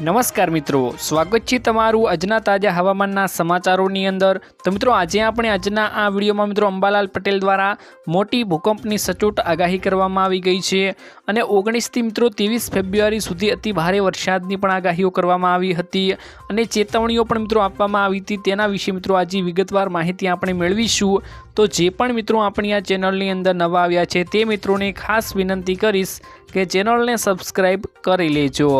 નમસ્કાર મિત્રો, સ્વાગત છે તમારું આજના તાજા હવામાનના સમાચારોની અંદર. તો મિત્રો, આજે આપણે આજના આ વિડીયોમાં મિત્રો અંબાલાલ પટેલ દ્વારા મોટી ભૂકંપની સચોટ આગાહી કરવામાં આવી ગઈ છે અને ઓગણીસથી મિત્રો ત્રેવીસ ફેબ્રુઆરી સુધી અતિ ભારે વરસાદની પણ આગાહીઓ કરવામાં આવી હતી અને ચેતવણીઓ પણ મિત્રો આપવામાં આવી હતી. તેના વિશે મિત્રો આજે વિગતવાર માહિતી આપણે મેળવીશું. તો જે પણ મિત્રો આપણી આ ચેનલની અંદર નવા આવ્યા છે, તે મિત્રોને ખાસ વિનંતી કરીશ કે ચેનલને સબસ્ક્રાઈબ કરી લેજો.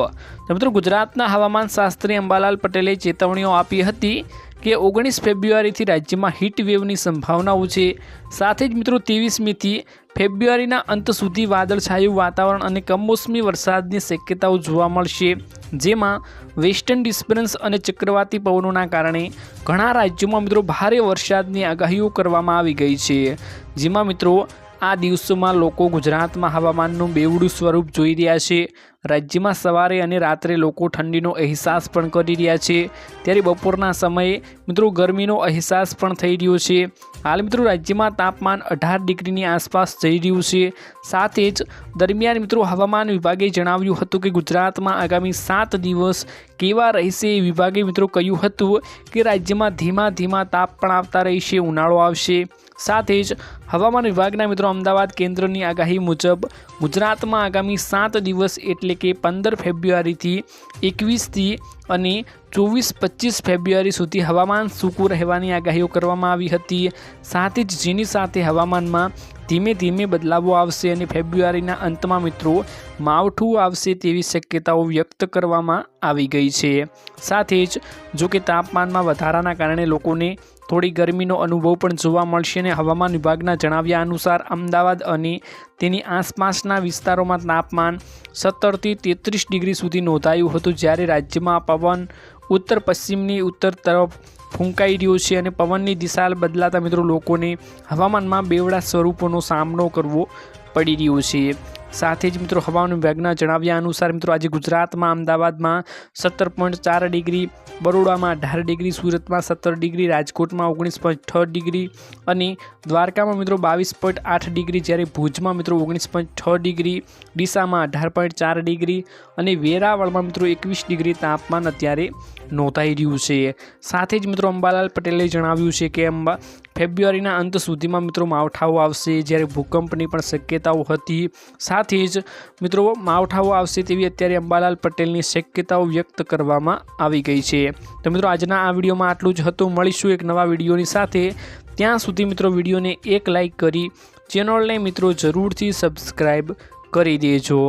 તો મિત્રો, ગુજરાતના હવામાન શાસ્ત્રી અંબાલાલ પટેલે ચેતવણીઓ આપી હતી કે ઓગણીસ ફેબ્રુઆરીથી રાજ્યમાં હીટવેવની સંભાવનાઓ છે. સાથે જ મિત્રો ત્રેવીસમીથી ફેબ્રુઆરીના અંત સુધી વાદળછાયું વાતાવરણ અને કમોસમી વરસાદની શક્યતાઓ જોવા મળશે. જેમાં વેસ્ટર્ન ડિસ્ટર્બન્સ અને ચક્રવાતી પવનોના કારણે ઘણા રાજ્યોમાં મિત્રો, ભારે વરસાદની આગાહીઓ કરવામાં આવી ગઈ છે. જેમાં મિત્રો આ દિવસોમાં લોકો ગુજરાતમાં હવામાનનું બેવડું સ્વરૂપ જોઈ રહ્યા છે. રાજ્યમાં સવારે અને રાત્રે લોકો ઠંડીનો અહેસાસ પણ કરી રહ્યા છે. ત્યારે બપોરના સમયે મિત્રો ગરમીનો અહેસાસ પણ થઈ રહ્યો છે. હાલ મિત્રો રાજ્યમાં તાપમાન અઢાર ડિગ્રીની આસપાસ જઈ રહ્યું છે. સાથે જ દરમિયાન મિત્રો હવામાન વિભાગે જણાવ્યું હતું કે ગુજરાતમાં આગામી સાત દિવસ કેવા રહેશે એ વિભાગે મિત્રો કહ્યું હતું કે રાજ્યમાં ધીમા ધીમા તાપ પણ આવતા રહેશે, ઉનાળો આવશે. સાથે જ હવામાન વિભાગના મિત્રો અમદાવાદ કેન્દ્રની આગાહી મુજબ ગુજરાતમાં આગામી સાત દિવસ એટલે કે પંદર ફેબ્રુઆરીથી એકવીસથી અને ચોવીસ પચીસ ફેબ્રુઆરી સુધી હવામાન સૂકું રહેવાની આગાહીઓ કરવામાં આવી હતી. સાથે જ જેની સાથે હવામાનમાં ધીમે ધીમે બદલાવો આવશે અને ફેબ્રુઆરીના અંતમાં મિત્રો, માવઠું આવશે તેવી શક્યતાઓ વ્યક્ત કરવામાં આવી ગઈ છે. સાથે જ જો કે તાપમાનમાં વધારાના કારણે લોકોને થોડી ગરમીનો અનુભવ પણ જોવા મળશે અને હવામાન વિભાગના જણાવ્યા અનુસાર અમદાવાદ અને તેની આસપાસના વિસ્તારોમાં તાપમાન સત્તરથી તેત્રીસ ડિગ્રી સુધી નોંધાયું હતું, જ્યારે રાજ્યમાં પવન ઉત્તર પશ્ચિમની ઉત્તર તરફ ફૂંકાઈ રહ્યો છે અને પવનની દિશા બદલાતા મિત્રો લોકોને હવામાનમાં બેવડા સ્વરૂપોનો સામનો કરવો પડી રહ્યો છે. સાથે જ મિત્રો હવામાન વિભાગના જણાવ્યા અનુસાર મિત્રો આજે ગુજરાતમાં, અમદાવાદમાં સત્તર પોઈન્ટ ચાર ડિગ્રી, બરોડામાં અઢાર ડિગ્રી, સુરતમાં સત્તર ડિગ્રી, રાજકોટમાં ઓગણીસ પોઈન્ટ છ ડિગ્રી અને દ્વારકામાં મિત્રો બાવીસ પોઈન્ટ આઠ ડિગ્રી, જ્યારે ભુજમાં મિત્રો ઓગણીસ પોઈન્ટ છ ડિગ્રી, ડીસામાં અઢાર પોઈન્ટ ચાર ડિગ્રી અને વેરાવળમાં મિત્રો એકવીસ ડિગ્રી તાપમાન અત્યારે નોંધાઈ રહ્યું છે. સાથે જ મિત્રો અંબાલાલ પટેલે જણાવ્યું છે કે અંબા ફેબ્રુઆરીના અંત સુધીમાં મિત્રો માવઠાઓ આવશે, જ્યારે ભૂકંપની પણ શક્યતાઓ હતી. સાથે જ મિત્રો માવઠાઓ આવશે તેવી અત્યારે અંબાલાલ પટેલની શક્યતાઓ વ્યક્ત કરવામાં આવી ગઈ છે. તો મિત્રો આજના આ વિડીયોમાં આટલું જ હતું. મળીશું એક નવા વિડીયોની સાથે. ત્યાં સુધી મિત્રો વિડીયોને એક લાઈક કરી, ચેનલને મિત્રો જરૂરથી સબસ્ક્રાઈબ કરી દેજો.